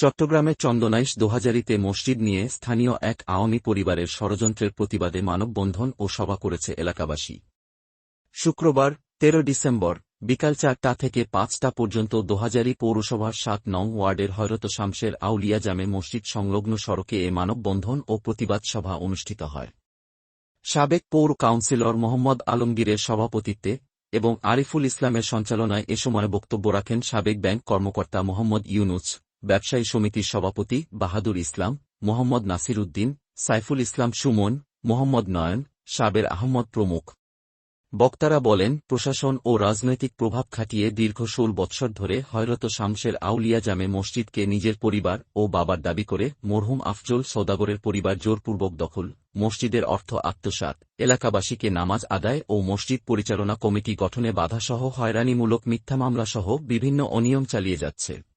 চট্টগ্রামে চন্দনাইশ দোহাজারিতে মসজিদ নিয়ে স্থানীয় এক আওয়ামী পরিবারের ষড়যন্ত্রের প্রতিবাদে মানববন্ধন ও সভা করেছে এলাকাবাসী। শুক্রবার, তেরো ডিসেম্বর, বিকাল চারটা থেকে পাঁচটা পর্যন্ত দোহাজারি পৌরসভার সাত নং ওয়ার্ডের হয়রত শামসের আউলিয়া জামে মসজিদ সংলগ্ন সড়কে এ মানববন্ধন ও প্রতিবাদ সভা অনুষ্ঠিত হয়। সাবেক পৌর কাউন্সিলর মোহাম্মদ আলমগীরের সভাপতিত্বে এবং আরিফুল ইসলামের সঞ্চালনায় এ সময় বক্তব্য রাখেন সাবেক ব্যাংক কর্মকর্তা মোহাম্মদ ইউনুস। ব্যবসায়ী সমিতির সভাপতি বাহাদুর ইসলাম, মোহাম্মদ নাসির উদ্দিন সাইফুল ইসলাম সুমন, মোহাম্মদ নয়ন, সাবের আহমদ প্রমুখ। বক্তারা বলেন, প্রশাসন ও রাজনৈতিক প্রভাব খাটিয়ে দীর্ঘ ষোল বৎসর ধরে হয়রত শামসের আউলিয়া জামে মসজিদকে নিজের পরিবার ও বাবার দাবি করে মরহুম আফজল সৌদাগরের পরিবার জোরপূর্বক দখল, মসজিদের অর্থ আত্মসাত এলাকাবাসীকে নামাজ আদায় ও মসজিদ পরিচালনা কমিটি গঠনে বাধাসহ হয়রানিমূলক মিথ্যা মামলাসহ বিভিন্ন অনিয়ম চালিয়ে যাচ্ছে।